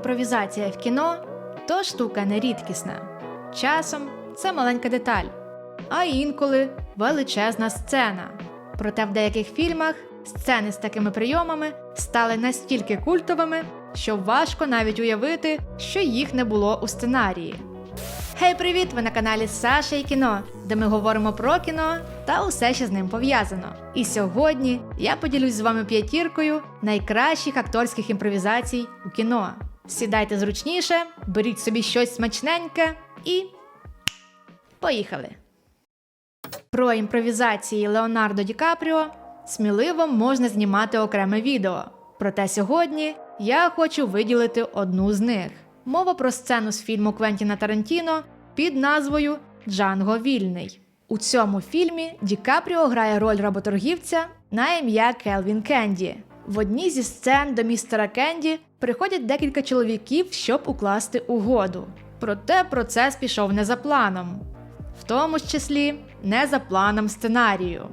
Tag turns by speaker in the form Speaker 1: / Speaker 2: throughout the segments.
Speaker 1: Імпровізація в кіно то штука нерідкісна. Часом це маленька деталь, а інколи величезна сцена. Проте в деяких фільмах сцени з такими прийомами стали настільки культовими, що важко навіть уявити, що їх не було у сценарії. Гей, привіт! Ви на каналі Саша і кіно, де ми говоримо про кіно та усе, що з ним пов'язано. І сьогодні я поділюсь з вами п'ятіркою найкращих акторських імпровізацій у кіно. Сідайте зручніше, беріть собі щось смачненьке і. Поїхали! Про імпровізації Леонардо Ді Капріо сміливо можна знімати окреме відео. Проте сьогодні я хочу виділити одну з них. Мова про сцену з фільму Квентіна Тарантіно під назвою Джанго Вільний. У цьому фільмі Ді Капріо грає роль работоргівця на ім'я Келвін Кенді. В одній зі сцен до містера Кенді приходять декілька чоловіків, щоб укласти угоду. Проте процес пішов не за планом, в тому ж числі не за планом сценарію.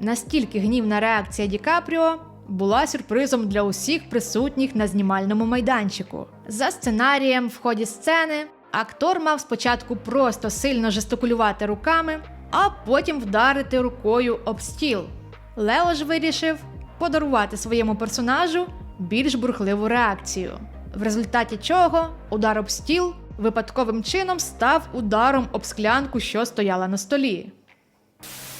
Speaker 1: Настільки гнівна реакція Ді Капріо була сюрпризом для усіх присутніх на знімальному майданчику. За сценарієм в ході сцени актор мав спочатку просто сильно жестикулювати руками, а потім вдарити рукою об стіл. Лео ж вирішив подарувати своєму персонажу більш бурхливу реакцію, в результаті чого удар об стіл випадковим чином став ударом об склянку, що стояла на столі.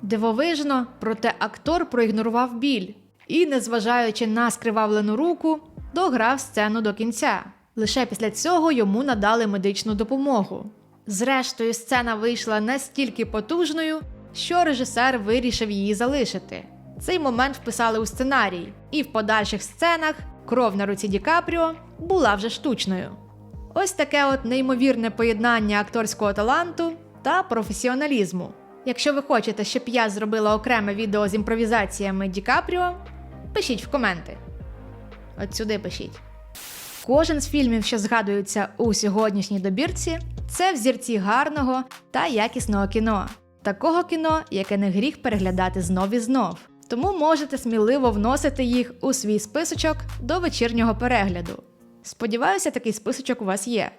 Speaker 1: Дивовижно, проте актор проігнорував біль і, незважаючи на скривавлену руку, дограв сцену до кінця. Лише після цього йому надали медичну допомогу. Зрештою, сцена вийшла настільки потужною, що режисер вирішив її залишити. Цей момент вписали у сценарій, і в подальших сценах кров на руці Ді Капріо була вже штучною. Ось таке от неймовірне поєднання акторського таланту та професіоналізму. Якщо ви хочете, щоб я зробила окреме відео з імпровізаціями Ді Капріо, пишіть в коменти. От сюди пишіть. Кожен з фільмів, що згадуються у сьогоднішній добірці, це взірці гарного та якісного кіно. Такого кіно, яке не гріх переглядати знов і знов. Тому можете сміливо вносити їх у свій списочок до вечірнього перегляду. Сподіваюся, такий списочок у вас є.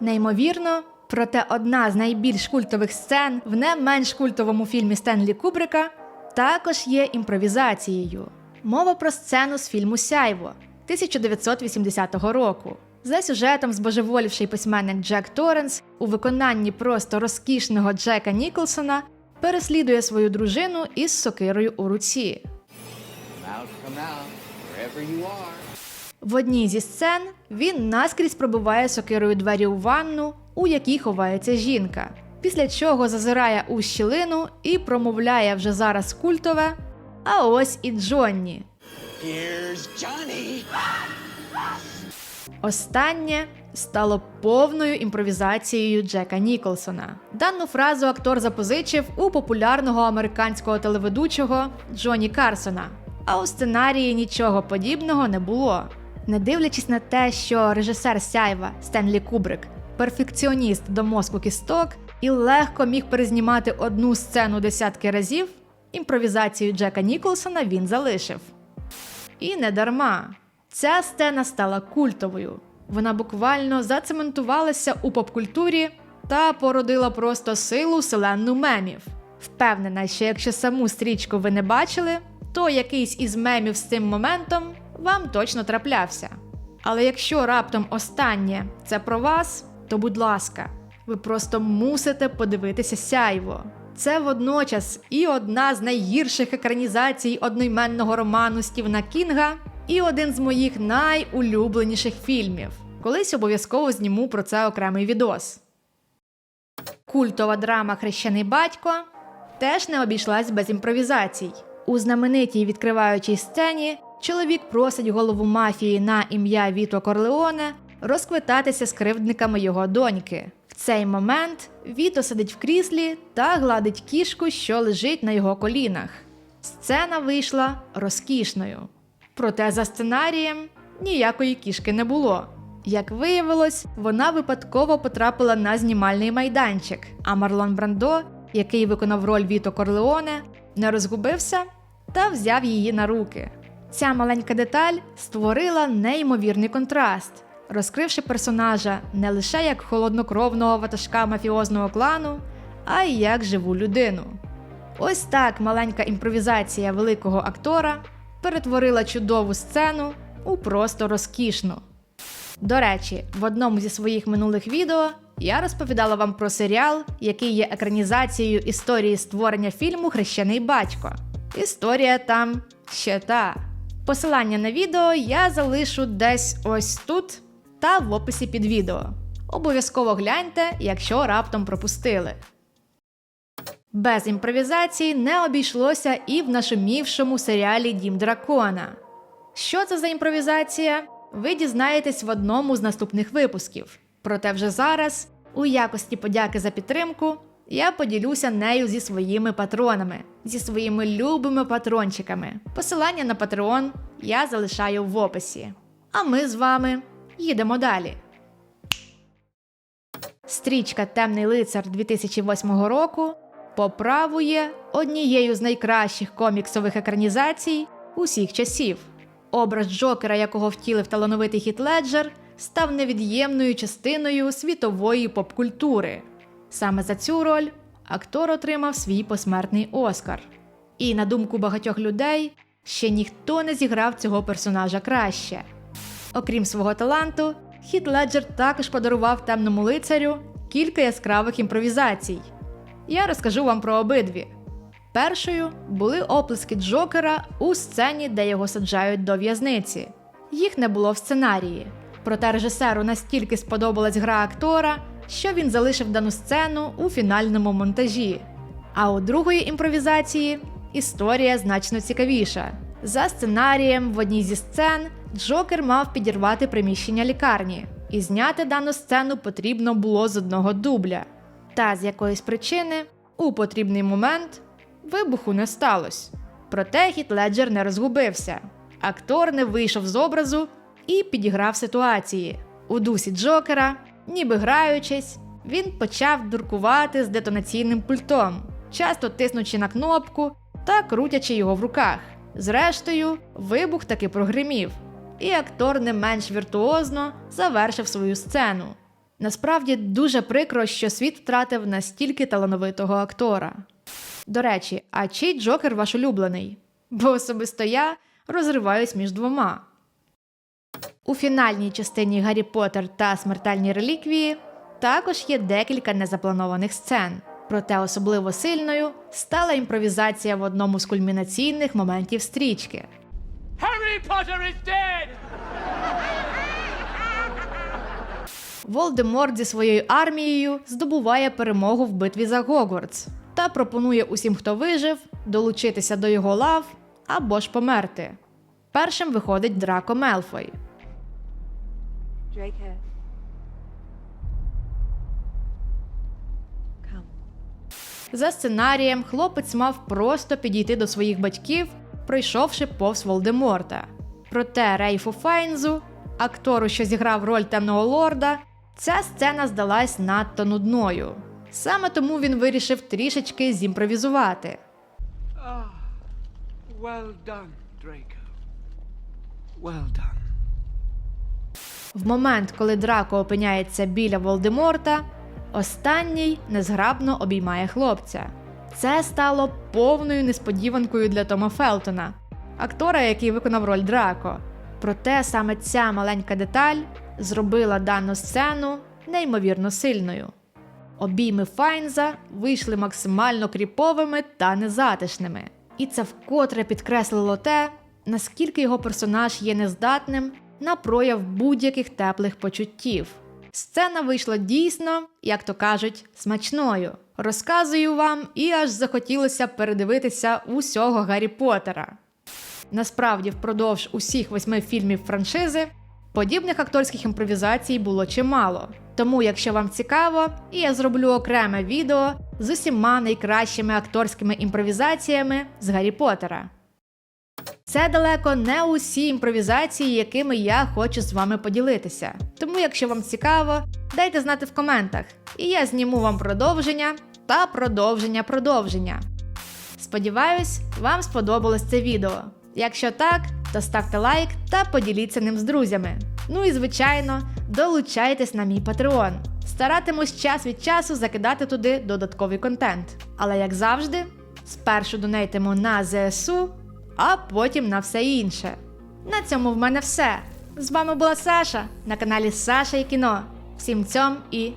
Speaker 1: Неймовірно, проте одна з найбільш культових сцен в не менш культовому фільмі Стенлі Кубрика також є імпровізацією. Мова про сцену з фільму Сяйво 1980 року. За сюжетом збожеволівший письменник Джек Торренс у виконанні просто розкішного Джека Ніколсона переслідує свою дружину із сокирою у руці. В одній зі сцен він наскрізь пробиває сокирою двері у ванну, у якій ховається жінка, після чого зазирає у щілину і промовляє вже зараз культове. А ось і Джонні.
Speaker 2: Here's Johnny!
Speaker 1: Останнє стало повною імпровізацією Джека Ніколсона. Дану фразу актор запозичив у популярного американського телеведучого Джоні Карсона. А у сценарії нічого подібного не було. Не дивлячись на те, що режисер Сяйва Стенлі Кубрик перфекціоніст до мозку кісток і легко міг перезнімати одну сцену десятки разів, імпровізацію Джека Ніколсона він залишив. І не дарма. Ця сцена стала культовою. Вона буквально зацементувалася у попкультурі та породила просто силу вселенну мемів. Впевнена, що якщо саму стрічку ви не бачили, то якийсь із мемів з цим моментом вам точно траплявся. Але якщо раптом останнє це про вас, то будь ласка, ви просто мусите подивитися сяйво. Це водночас і одна з найгірших екранізацій одноіменного роману Стівена Кінга, і один з моїх найулюбленіших фільмів. Колись обов'язково зніму про це окремий відос. Культова драма Хрещений батько теж не обійшлась без імпровізацій. У знаменитій відкриваючій сцені чоловік просить голову мафії на ім'я Віто Корлеоне розквитатися з кривдниками його доньки. Цей момент Віто сидить в кріслі та гладить кішку, що лежить на його колінах. Сцена вийшла розкішною. Проте за сценарієм ніякої кішки не було. Як виявилось, вона випадково потрапила на знімальний майданчик, а Марлон Брандо який виконав роль Віто Корлеоне, не розгубився та взяв її на руки. Ця маленька деталь створила неймовірний контраст, розкривши персонажа не лише як холоднокровного ватажка мафіозного клану, а й як живу людину. Ось так маленька імпровізація великого актора перетворила чудову сцену у просто розкішну. До речі, в одному зі своїх минулих відео я розповідала вам про серіал, який є екранізацією історії створення фільму Хрещений батько. Історія там ще та. Посилання на відео я залишу десь ось тут та в описі під відео. Обов'язково гляньте, якщо раптом пропустили. Без імпровізації не обійшлося і в нашумівшому серіалі Дім Дракона. Що це за імпровізація? Ви дізнаєтесь в одному з наступних випусків. Проте вже зараз, у якості подяки за підтримку, я поділюся нею зі своїми патронами, зі своїми любими патрончиками. Посилання на Patreon я залишаю в описі. А ми з вами їдемо далі. Стрічка Темний лицар 2008 року поправує однією з найкращих коміксових екранізацій усіх часів. Образ Джокера, якого втілив талановитий Хіт Леджер, став невід'ємною частиною світової попкультури. Саме за цю роль актор отримав свій посмертний Оскар. І на думку багатьох людей, ще ніхто не зіграв цього персонажа краще. Окрім свого таланту, Хіт Леджер також подарував темному лицарю кілька яскравих імпровізацій. Я розкажу вам про обидві. Першою були оплески Джокера у сцені, де його саджають до в'язниці. Їх не було в сценарії. Проте режисеру настільки сподобалась гра актора, що він залишив дану сцену у фінальному монтажі. А у другої імпровізації історія значно цікавіша. За сценарієм в одній зі сцен Джокер мав підірвати приміщення лікарні, і зняти дану сцену потрібно було з одного дубля. Та з якоїсь причини у потрібний момент вибуху не сталося. Проте Хіт Леджер не розгубився. Актор не вийшов з образу і підіграв ситуації. У дусі Джокера, ніби граючись, він почав дуркувати з детонаційним пультом, часто тиснучи на кнопку та крутячи його в руках. Зрештою, вибух таки прогримів, і актор не менш віртуозно завершив свою сцену. Насправді дуже прикро, що світ втратив настільки талановитого актора. До речі, а чий Джокер ваш улюблений? Бо особисто я розриваюсь між двома. У фінальній частині Гаррі Поттер та смертельні реліквії також є декілька незапланованих сцен. Проте особливо сильною стала імпровізація в одному з кульмінаційних моментів стрічки.
Speaker 2: Harry Potter is dead!
Speaker 1: Волдеморт зі своєю армією здобуває перемогу в битві за Гогвардс та пропонує усім, хто вижив, долучитися до його лав або ж померти. Першим виходить Драко Мелфой.
Speaker 3: Draco.
Speaker 1: За сценарієм, хлопець мав просто підійти до своїх батьків, пройшовши повз Волдеморта. Проте Рейфу Файнзу, актору, що зіграв роль темного лорда, ця сцена здалась надто нудною. Саме тому він вирішив трішечки зімпровізувати.
Speaker 2: Ah, well done, Draco. Well done.
Speaker 1: В момент, коли Драко опиняється біля Волдеморта, останній незграбно обіймає хлопця. Це стало повною несподіванкою для Тома Фелтона, актора, який виконав роль Драко. Проте саме ця маленька деталь зробила дану сцену неймовірно сильною. Обійми Файнза вийшли максимально кріповими та незатишними. І це вкотре підкреслило те, наскільки його персонаж є нездатним на прояв будь-яких теплих почуттів. Сцена вийшла дійсно, як то кажуть, смачною. Розказую вам, і аж захотілося передивитися усього Гаррі Поттера. Насправді, впродовж усіх восьми фільмів франшизи подібних акторських імпровізацій було чимало. Тому, якщо вам цікаво, я зроблю окреме відео з усіма найкращими акторськими імпровізаціями з Гаррі Поттера. Це далеко не усі імпровізації, якими я хочу з вами поділитися. Тому, якщо вам цікаво, дайте знати в коментах, і я зніму вам продовження та продовження продовження. Сподіваюсь, вам сподобалось це відео. Якщо так, то ставте лайк та поділіться ним з друзями. Ну і звичайно, долучайтесь на мій Patreon. Старатимусь час від часу закидати туди додатковий контент. Але як завжди, спершу донейтимо на ЗСУ, а потім на все інше. На цьому в мене все. З вами була Саша на каналі Саша і кіно. Всім цьом і